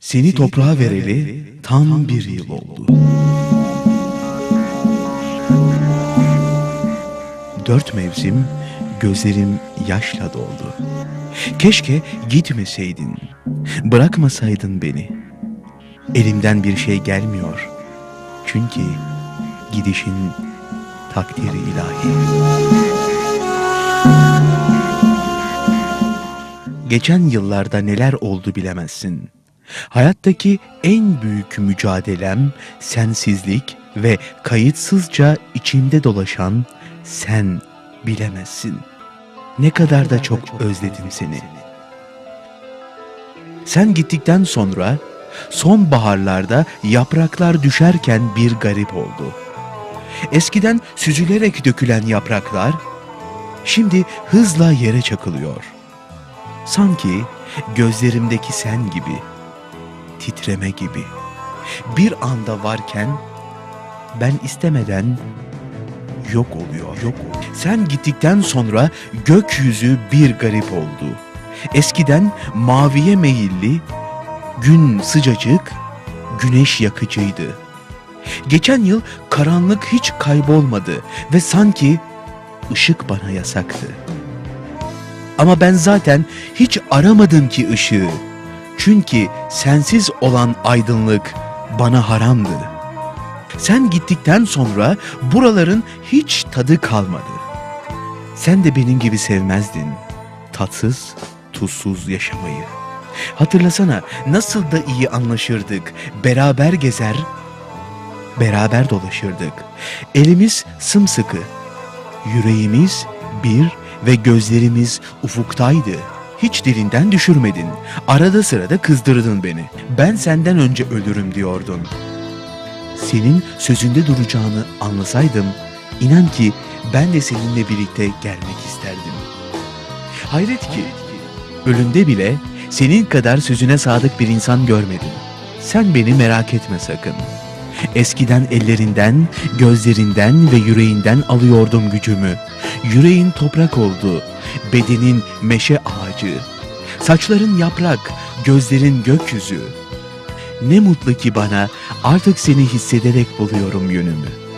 Seni toprağa vereli tam bir yıl oldu. Dört mevsim gözlerim yaşla doldu. Keşke gitmeseydin, bırakmasaydın beni. Elimden bir şey gelmiyor. Çünkü gidişin takdiri ilahi. Geçen yıllarda neler oldu bilemezsin. Hayattaki en büyük mücadelem sensizlik ve kayıtsızca içimde dolaşan sen bilemezsin. Ne kadar da çok özledim seni. Sen gittikten sonra sonbaharlarda yapraklar düşerken bir garip oldu. Eskiden süzülerek dökülen yapraklar şimdi hızla yere çakılıyor. Sanki gözlerimdeki sen gibi, titreme gibi. Bir anda varken ben istemeden yok oluyor. Yok. Sen gittikten sonra gökyüzü bir garip oldu. Eskiden maviye meyilli, gün sıcacık, güneş yakıcıydı. Geçen yıl karanlık hiç kaybolmadı ve sanki ışık bana yasaktı. Ama ben zaten hiç aramadım ki ışığı. Çünkü sensiz olan aydınlık bana haramdı. Sen gittikten sonra buraların hiç tadı kalmadı. Sen de benim gibi sevmezdin. Tatsız, tuzsuz yaşamayı. Hatırlasana nasıl da iyi anlaşırdık. Beraber gezer, beraber dolaşırdık. Elimiz sımsıkı. Yüreğimiz bir ve gözlerimiz ufuktaydı. Hiç dilinden düşürmedin. Arada sırada kızdırdın beni. Ben senden önce ölürüm diyordun. Senin sözünde duracağını anlasaydım, inan ki ben de seninle birlikte gelmek isterdim. Hayret ki, ölümde bile senin kadar sözüne sadık bir insan görmedim. Sen beni merak etme sakın. Eskiden ellerinden, gözlerinden ve yüreğinden alıyordum gücümü. Yüreğin toprak oldu, bedenin meşe ağacı. Saçların yaprak, gözlerin gökyüzü. Ne mutlu ki bana artık seni hissederek buluyorum yönümü.